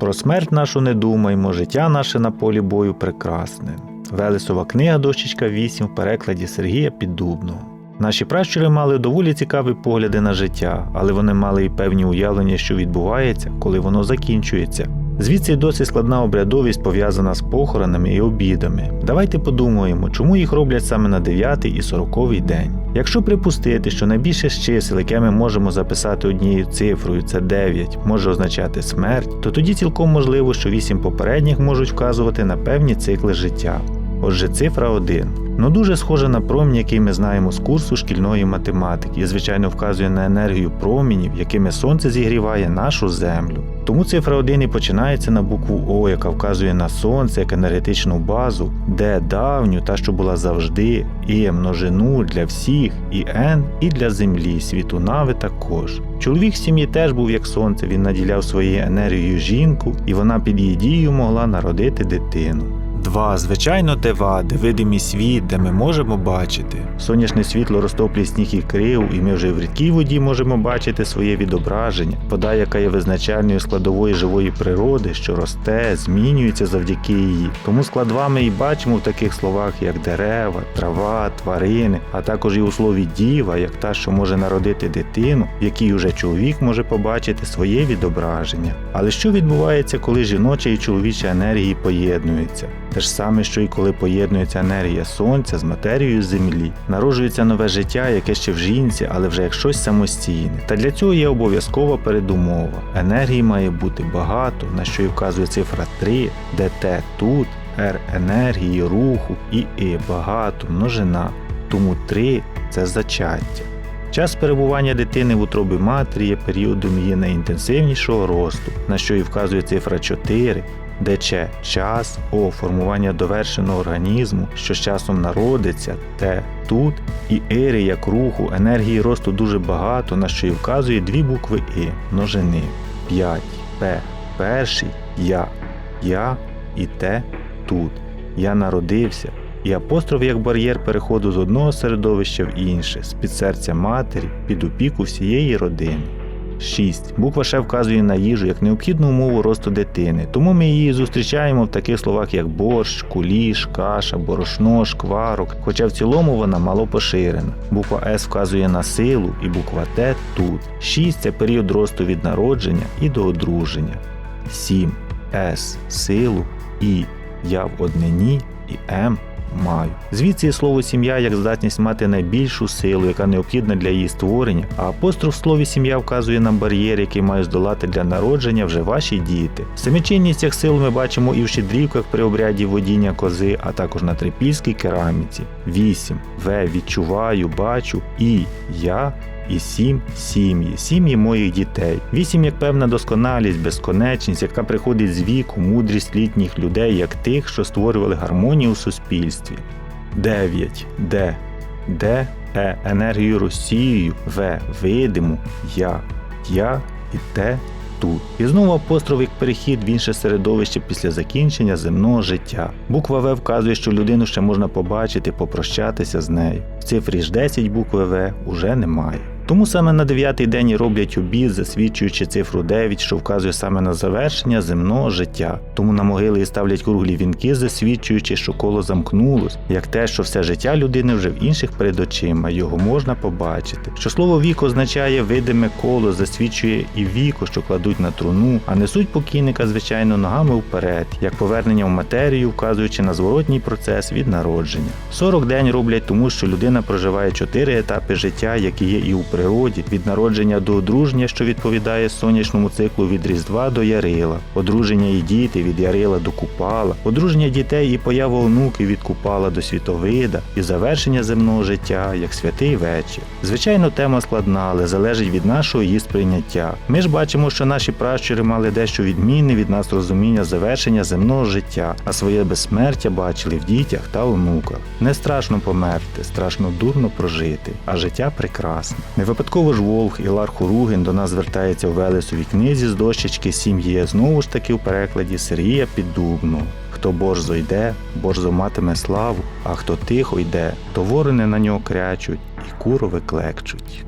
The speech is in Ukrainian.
Про смерть нашу не думаймо, життя наше на полі бою прекрасне. Велесова книга дощечка 8 в перекладі Сергія Піддубного. Наші пращури мали доволі цікаві погляди на життя, але вони мали і певні уявлення, що відбувається, коли воно закінчується. Звідси й досить складна обрядовість пов'язана з похоронами і обідами. Давайте подумаємо, чому їх роблять саме на 9 і 40 день. Якщо припустити, що найбільше з чисел, яке ми можемо записати однією цифрою, це 9, може означати смерть, то тоді цілком можливо, що 8 попередніх можуть вказувати на певні цикли життя. Отже, цифра 1. Ну дуже схожа на промінь, який ми знаємо з курсу шкільної математики, і звичайно вказує на енергію промінів, якими сонце зігріває нашу землю. Тому цифра 1 і починається на букву О, яка вказує на сонце як енергетичну базу, Д давню, та що була завжди, і множину для всіх, і Н і для землі, світу нави також. Чоловік в сім'ї теж був як сонце, він наділяв своєю енергією жінку, і вона під її дією могла народити дитину. Два, звичайно, дева, де видимий світ, де ми можемо бачити. Сонячне світло розтоплює сніг і крив, і ми вже в рідкій воді можемо бачити своє відображення, вода, яка є визначальною складовою живої природи, що росте, змінюється завдяки її. Тому складова ми і бачимо в таких словах, як дерева, трава, тварини, а також і у слові діва, як та, що може народити дитину, в якій уже чоловік може побачити своє відображення. Але що відбувається, коли жіноча і чоловіча енергії поєднуються? Те ж саме, що і коли поєднується енергія сонця з матерією землі, народжується нове життя, яке ще в жінці, але вже як щось самостійне. Та для цього є обов'язкова передумова. Енергії має бути багато, на що і вказує цифра 3, де Т тут, Р енергії, руху і І багато, множина. Тому 3 це зачаття. Час перебування дитини в утробі матері є періодом її найінтенсивнішого росту, на що і вказує цифра 4, де Ч час, О формування довершеного організму, що з часом народиться, Т тут і Ири як руху, енергії росту дуже багато, на що і вказує дві букви І множини 5 П перший Я, Я і Т тут. Я народився. І апостроф як бар'єр переходу з одного середовища в інше, з під серця матері, під опіку всієї родини. 6. Буква Ш вказує на їжу як необхідну умову росту дитини, тому ми її зустрічаємо в таких словах, як борщ, куліш, каша, борошно, шкварок, хоча в цілому вона мало поширена. Буква С вказує на силу і буква Т тут. 6 це період росту від народження і до одруження. 7. С силу, І я в однині і М маю. Звідси слово сім'я як здатність мати найбільшу силу, яка необхідна для її створення, а апостроф в слові сім'я вказує нам бар'єр, який має здолати для народження вже ваші діти. Самічинність цих сил ми бачимо і в щедрівках при обряді водіння кози, а також на трипільській кераміці. 8. В. Відчуваю, бачу і я. І сім сім'ї, сім'ї моїх дітей. Вісім як певна досконалість, безконечність, яка приходить з віку, мудрість літніх людей, як тих, що створювали гармонію у суспільстві. 9. Д. Д. Е. Енергію розсіюю, В. Видиму, я, я і Т. Тут. І знову апостроф як перехід в інше середовище після закінчення земного життя. Буква В вказує, що людину ще можна побачити, попрощатися з нею. В цифрі ж 10 букви В уже немає. Тому саме на дев'ятий день роблять обід, засвідчуючи цифру 9, що вказує саме на завершення земного життя. Тому на могили і ставлять круглі вінки, засвідчуючи, що коло замкнулось, як те, що все життя людини вже в інших перед очима, його можна побачити. Що слово вік означає видиме коло, засвідчує і віко, що кладуть на труну, а несуть покійника, звичайно, ногами вперед, як повернення в матерію, вказуючи на зворотній процес від народження. 40 день роблять тому, що людина проживає чотири етапи життя, які є і у природі, від народження до одруження, що відповідає сонячному циклу від Різдва до Ярила, одруження і діти від Ярила до Купала, одруження дітей і поява онуків від Купала до Світовида, і завершення земного життя як святий вечір. Звичайно, тема складна, але залежить від нашого її сприйняття. Ми ж бачимо, що наші пращури мали дещо відмінне від нас розуміння завершення земного життя, а своє безсмертя бачили в дітях та онуках. Не страшно померти, страшно дурно прожити, а життя прекрасне. Випадково ж Волх Ілар Хуругін до нас звертається в Велесовій книзі з дощечки сім'ї, знову ж таки в перекладі Сергія Піддубну. Хто борзо йде, борзо матиме славу, а хто тихо йде, то ворони на нього крячуть і курови клекчуть.